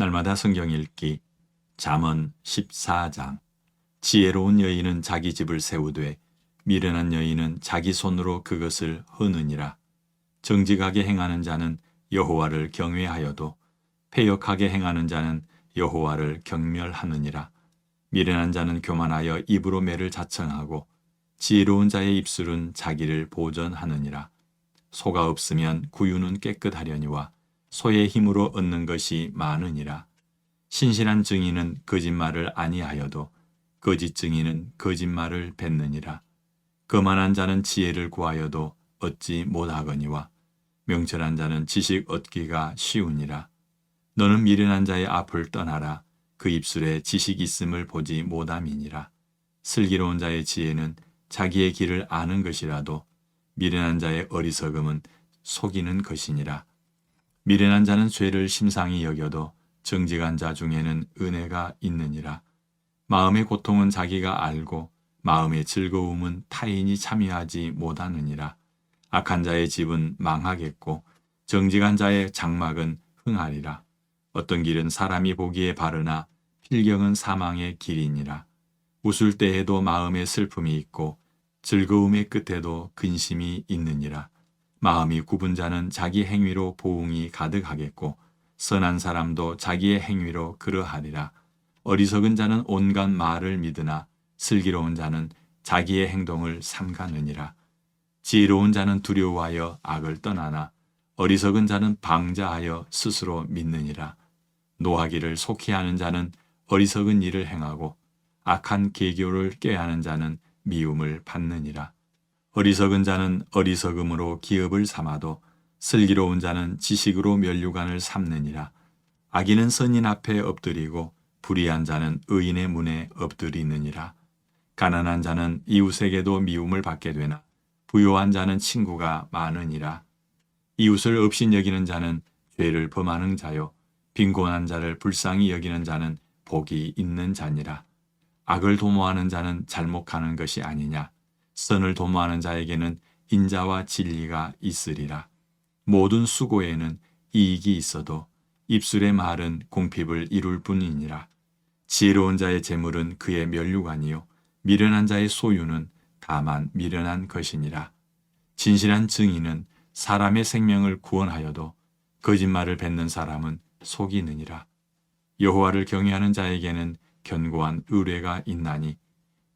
날마다 성경 읽기 잠언 14장. 지혜로운 여인은 자기 집을 세우되 미련한 여인은 자기 손으로 그것을 허느니라. 정직하게 행하는 자는 여호와를 경외하여도 패역하게 행하는 자는 여호와를 경멸하느니라. 미련한 자는 교만하여 입으로 매를 자청하고 지혜로운 자의 입술은 자기를 보전하느니라. 소가 없으면 구유는 깨끗하려니와 소의 힘으로 얻는 것이 많으니라. 신실한 증인은 거짓말을 아니하여도 거짓 증인은 거짓말을 뱉느니라. 거만한 자는 지혜를 구하여도 얻지 못하거니와 명철한 자는 지식 얻기가 쉬우니라. 너는 미련한 자의 앞을 떠나라. 그 입술에 지식 있음을 보지 못함이니라. 슬기로운 자의 지혜는 자기의 길을 아는 것이라도 미련한 자의 어리석음은 속이는 것이니라. 미련한 자는 죄를 심상히 여겨도 정직한 자 중에는 은혜가 있느니라. 마음의 고통은 자기가 알고 마음의 즐거움은 타인이 참여하지 못하느니라. 악한 자의 집은 망하겠고 정직한 자의 장막은 흥하리라. 어떤 길은 사람이 보기에 바르나 필경은 사망의 길이니라. 웃을 때에도 마음에 슬픔이 있고 즐거움의 끝에도 근심이 있느니라. 마음이 굽은 자는 자기 행위로 보응이 가득하겠고 선한 사람도 자기의 행위로 그러하리라. 어리석은 자는 온갖 말을 믿으나 슬기로운 자는 자기의 행동을 삼가느니라. 지혜로운 자는 두려워하여 악을 떠나나 어리석은 자는 방자하여 스스로 믿느니라. 노하기를 속히 하는 자는 어리석은 일을 행하고 악한 계교를 꾀하는 자는 미움을 받느니라. 어리석은 자는 어리석음으로 기업을 삼아도 슬기로운 자는 지식으로 면류관을 삼느니라. 악인은 선인 앞에 엎드리고 불의한 자는 의인의 문에 엎드리느니라. 가난한 자는 이웃에게도 미움을 받게 되나 부요한 자는 친구가 많으니라. 이웃을 없인 여기는 자는 죄를 범하는 자요 빈곤한 자를 불쌍히 여기는 자는 복이 있는 자니라. 악을 도모하는 자는 잘못하는 것이 아니냐. 선을 도모하는 자에게는 인자와 진리가 있으리라. 모든 수고에는 이익이 있어도 입술의 말은 공핍을 이룰 뿐이니라. 지혜로운 자의 재물은 그의 면류관이요 미련한 자의 소유는 다만 미련한 것이니라. 진실한 증인은 사람의 생명을 구원하여도 거짓말을 뱉는 사람은 속이느니라. 여호와를 경외하는 자에게는 견고한 의뢰가 있나니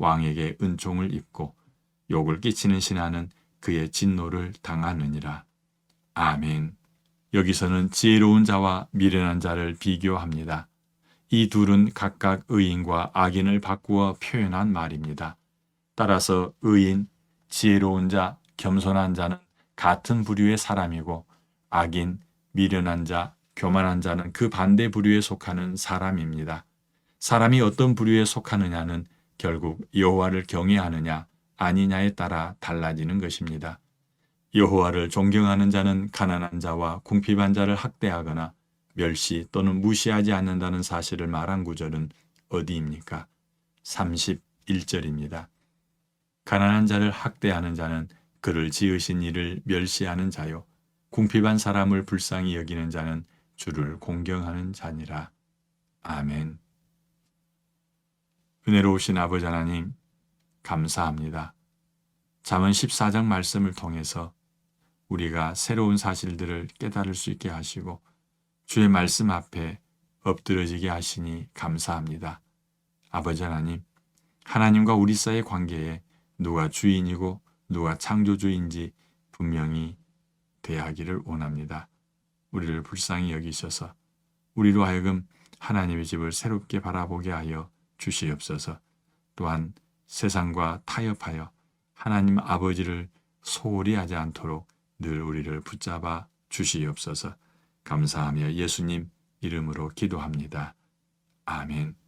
왕에게 은총을 입고 욕을 끼치는 신하는 그의 진노를 당하느니라. 아멘. 여기서는 지혜로운 자와 미련한 자를 비교합니다. 이 둘은 각각 의인과 악인을 바꾸어 표현한 말입니다. 따라서 의인, 지혜로운 자, 겸손한 자는 같은 부류의 사람이고 악인, 미련한 자, 교만한 자는 그 반대 부류에 속하는 사람입니다. 사람이 어떤 부류에 속하느냐는 결국 여호와를 경외하느냐 아니냐에 따라 달라지는 것입니다. 여호와를 존경하는 자는 가난한 자와 궁핍한 자를 학대하거나 멸시 또는 무시하지 않는다는 사실을 말한 구절은 어디입니까? 31절입니다. 가난한 자를 학대하는 자는 그를 지으신 이를 멸시하는 자요. 궁핍한 사람을 불쌍히 여기는 자는 주를 공경하는 자니라. 아멘. 은혜로우신 아버지 하나님, 감사합니다. 잠언 14장 말씀을 통해서 우리가 새로운 사실들을 깨달을 수 있게 하시고 주의 말씀 앞에 엎드러지게 하시니 감사합니다. 아버지 하나님, 하나님과 우리 사이의 관계에 누가 주인이고 누가 창조주인지 분명히 대하기를 원합니다. 우리를 불쌍히 여기셔서 우리로 하여금 하나님의 집을 새롭게 바라보게 하여 주시옵소서. 또한 세상과 타협하여 하나님 아버지를 소홀히 하지 않도록 늘 우리를 붙잡아 주시옵소서. 감사하며 예수님 이름으로 기도합니다. 아멘.